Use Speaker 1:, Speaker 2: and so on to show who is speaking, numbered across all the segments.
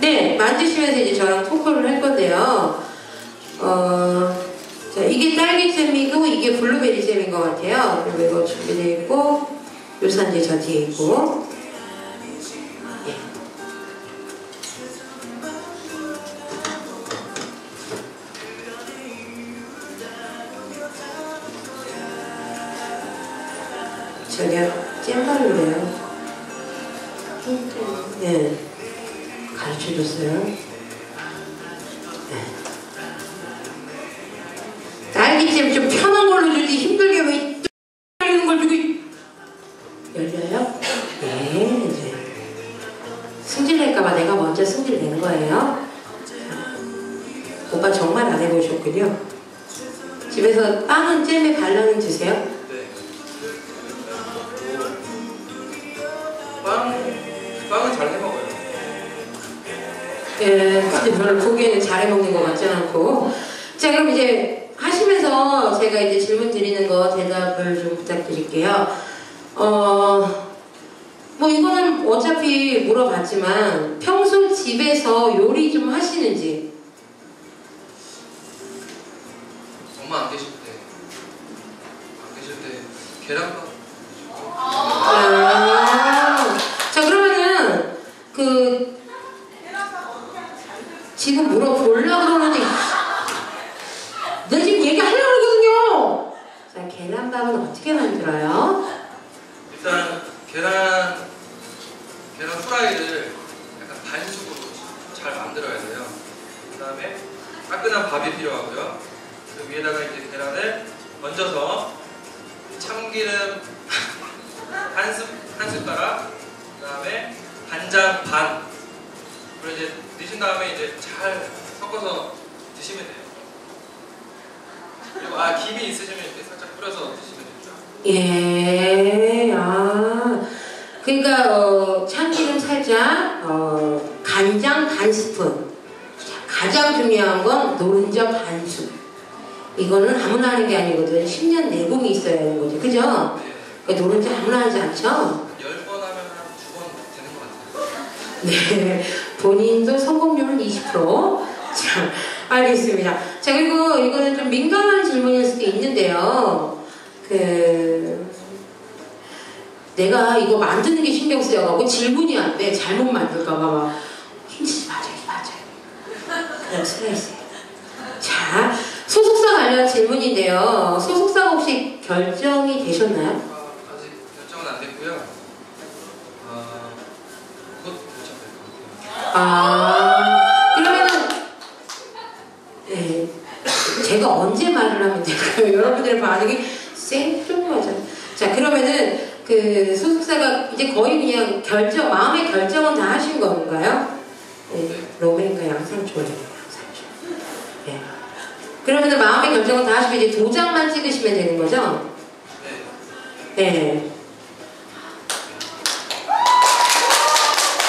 Speaker 1: 네, 만드시면서 이제 저랑 토크를 할 건데요. 어, 자, 이게 딸기잼이고 이게 블루베리 잼인 것 같아요. 그리고 이거 준비되어 있고, 요산제 저 뒤에 있고. 예. 저기요, 잼발로래요. 네. 줬어요. 네. 딸기잼 좀 편한 걸로 주지 힘들게 왜 떨리는 걸 있- 열려요? 네, 이제 승질낼까봐 내가 먼저 승질 낸 거예요. 오빠 정말 안 해보셨군요. 집에서 빵은 잼에 발라는 드세요? 예, 근데 별로 보기에는 잘해 먹는 것 같지 않고. 자, 그럼 이제 하시면서 제가 이제 질문 드리는 거 대답을 좀 부탁드릴게요. 어, 뭐 이거는 어차피 물어봤지만 평소 집에서 요리 좀 하시는지.
Speaker 2: 엄마 안 계실 때, 안 계실 때 계란밥.
Speaker 1: 아, 자, 그러면은 그 지금 물어보려고 그러는데 내 지금 얘기하려고 그러거든요. 자, 계란밥은 어떻게 만들어요?
Speaker 2: 일단 계란, 계란 후라이를 약간 반숙으로 잘 만들어야 돼요. 그 다음에 따끈한 밥이 필요하고요. 그 위에다가 이제 계란을 얹어서 참기름 한, 숟, 한 숟가락, 그 다음에 간장 반. 그리고 이제 넣으신 다음에 이제 잘 섞어서 드시면 돼요. 그리고 아 김이 있으시면 이렇게 살짝 뿌려서 드시면 됩니다.
Speaker 1: 예, 아. 그러니까 어, 참기름 살짝, 어, 간장 반 스푼. 자, 가장 중요한 건 노른자 반 숟. 이거는 아무나 하는 게 아니거든. 10년 내공이 있어야 하는 거죠. 그죠?
Speaker 2: 네.
Speaker 1: 그러니까 노른자 아무나 하지 않죠?
Speaker 2: 10번 하면 한두번 되는 것 같아요.
Speaker 1: 네. 본인도 성공률은 20%. 자, 알겠습니다. 자, 그리고 이거는 좀 민감한 질문일 수도 있는데요. 그, 내가 이거 만드는 게 신경 쓰여가고 질문이 안 돼. 잘못 만들까봐 막 힘쓰지 마자, 맞아요. 그냥 스트레스. 자, 소속사 관련 질문인데요. 소속사가 혹시 결정이 되셨나요?
Speaker 2: 아,
Speaker 1: 그러면은, 네. 제가 언제 말을 하면 될까요? 여러분들의 반응이 생뚱맞아요. 자, 그러면은, 그, 소속사가 이제 거의 그냥 결정, 마음의 결정은 다 하신 건가요? 네. 로맨과 양상초예요, 양상초. 네. 그러면은 마음의 결정은 다 하시면 이제 도장만 찍으시면 되는 거죠?
Speaker 2: 네.
Speaker 1: 네.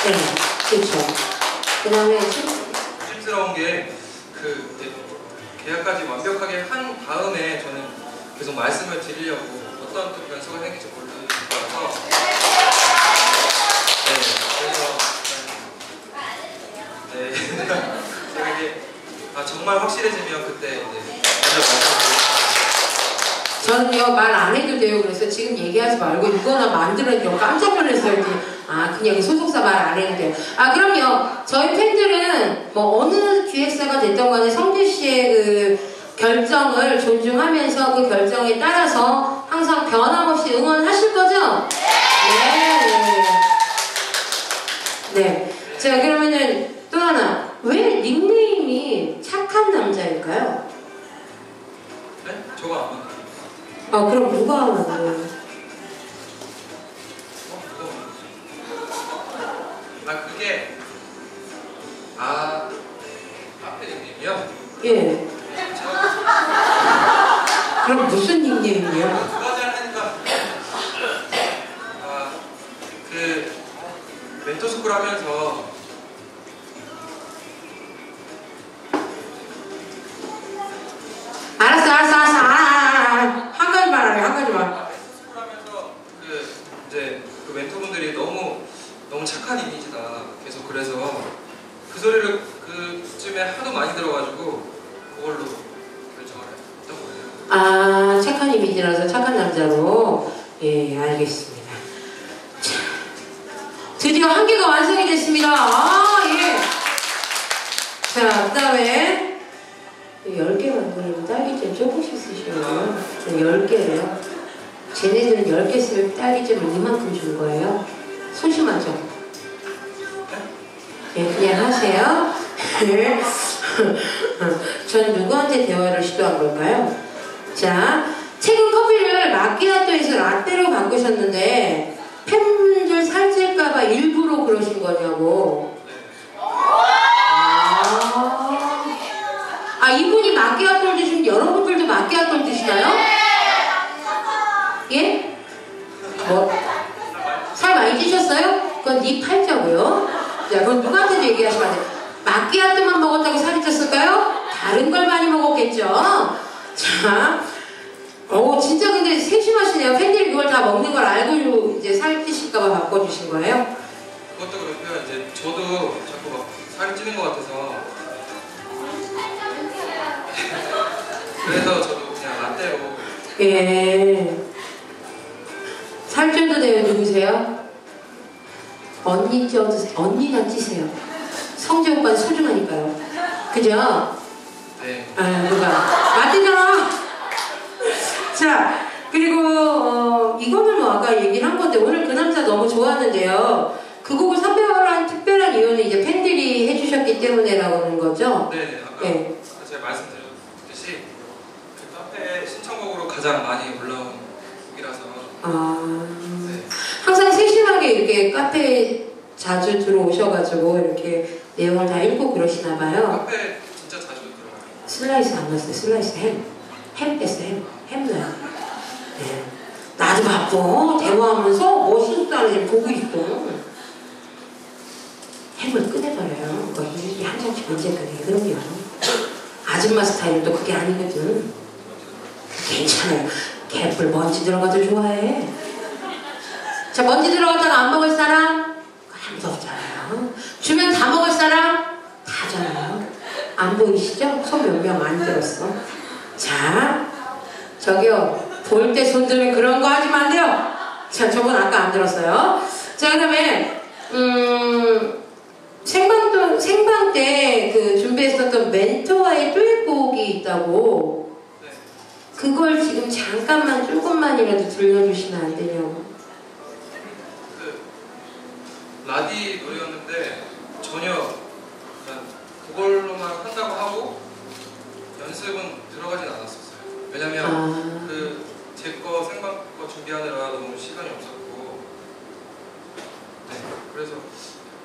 Speaker 1: 네, 그렇죠. 그 다음에,
Speaker 2: 조심스러운 게그 계약까지 완벽하게 한 다음에 저는 계속 말씀을 드리려고 어떤 또 변수가 생길지 몰라서 네 그래서 네 제가 이게 아, 정말 확실해지면 그때 이제 먼저 말씀드리겠습니다.
Speaker 1: 저는요 말 안 해도 돼요. 그래서 지금 얘기하지 말고 이거나 만들어요. 깜짝 놀랐어요. 이제. 아 그냥 소속사 말 안 해도 돼요. 아 그럼요. 저희 팬들은 뭐 어느 기획사가 됐던 간에 성재 씨의 그 결정을 존중하면서 그 결정에 따라서 항상 변함없이 응원하실 거죠? 네. 네. 자 그러면은 또 하나 왜 닉네임이 착한 남자일까요?
Speaker 2: 네? 저거 안 맞나요?
Speaker 1: 아 그럼 누가 만들어요? 예. 그럼 무슨 닉네임이요?
Speaker 2: 두 가지 하니까 아 그 멘토스쿨 하면서
Speaker 1: 이미지라서 착한 남자로. 예, 알겠습니다. 자, 드디어 한 개가 완성이 됐습니다. 아, 예. 자, 그 다음에 10개 만들면 딸기잼 조금씩 쓰시면 10개래요. 쟤네들은 10개 쓰면 딸기잼을 이만큼 준 거예요. 소심하죠? 예, 그냥 하세요. 네. 전 누구한테 대화를 시도한 걸까요? 자, 최근 커피를 마키아토에서 라떼로 바꾸셨는데 팬분들 살찔까봐 일부러 그러신 거냐고.
Speaker 2: 네.
Speaker 1: 아, 아 이분이 마키아토를 드시면 여러분들도 마키아토를 드시나요? 예? 뭐? 살 많이 찌셨어요? 그건 네 팔자고요. 자, 그건 누구한테도 얘기하시면 안 돼요. 마키아토만 먹었다고 살이 쪘을까요? 다른 걸 많이 먹었겠죠. 자, 어 진짜 근데 세심하시네요. 팬들이 그걸 다 먹는 걸 알고 이제 살 찌실까봐 바꿔주신 거예요?
Speaker 2: 그것도 그렇고요. 이제 저도 자꾸 막 살이 찌는 것 같아서 그래서 저도 그냥 라떼로
Speaker 1: 예. 살쪄도 돼요, 누구세요? 언니 쪄도, 언니나 찌세요. 성재 오빠는 소중하니까요. 그죠?
Speaker 2: 네.
Speaker 1: 아, 누가. 맞잖아! 자, 그리고, 어, 이거는 뭐 아까 얘기를 한 건데, 오늘 그 남자 너무 좋았는데요. 그 곡을 선별한 특별한 이유는 이제 팬들이 해주셨기 때문에라는 거죠?
Speaker 2: 네네. 아까
Speaker 1: 예.
Speaker 2: 제가 말씀드렸듯이 그 카페에 신청곡으로 가장 많이 올라온 곡이라서
Speaker 1: 아.
Speaker 2: 네.
Speaker 1: 항상 세심하게 이렇게 카페에 자주 들어오셔가지고 이렇게 내용을 다 읽고 그러시나 봐요.
Speaker 2: 카페 진짜 자주 들어가요.
Speaker 1: 슬라이스 안 넣었어요. 슬라이스 햄. 햄 뺐어요. 햄. 햄 넣어요. 네. 나도 바빠. 대화하면서 안 해. 보고 있고. 햄을 꺼내버려요. 그거 일일이 한 장씩 언제 꺼내. 그럼요. 아줌마 스타일은 또 그게 아니거든. 괜찮아요. 개뿔 먼지 들어가도 좋아해. 자, 먼지 들어갔다가 안 먹을 사람? 아무도 없잖아요. 주면 다 먹을 사람? 다잖아요. 안 보이시죠? 손 몇 명 안 들었어. 자, 저기요. 볼 때 손 들면 그런 거 하시면 안 돼요. 자, 저분 아까 안 들었어요. 자, 그 다음에, 음, 생방, 생방 때 그 준비했었던 멘토와의 듀엣곡이 있다고.
Speaker 2: 네.
Speaker 1: 그걸 지금 잠깐만 조금만이라도 들려주시면 안 되냐고.
Speaker 2: 그 라디 노래였는데 전혀 그냥 그걸로만 한다고 하고 연습은 들어가진 않았었어요.
Speaker 1: 아,
Speaker 2: 그제거 생방 거 준비하느라 너무 시간이 없었고 네 그래서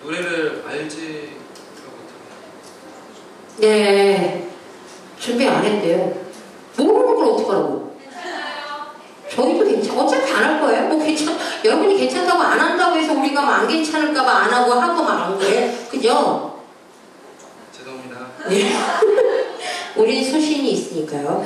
Speaker 2: 노래를 알지 못해요.
Speaker 1: 네. 준비 안 했대요. 모르는 걸 어떡하라고. 저희도 괜찮, 어차피 안 할 거예요. 뭐 괜찮, 여러분이 괜찮다고 안 한다고 해서 우리가 뭐 안 괜찮을까봐 안 하고 하고 말한 거예요. 그죠?
Speaker 2: 죄송합니다.
Speaker 1: 네. 우리는 소신이 있으니까요.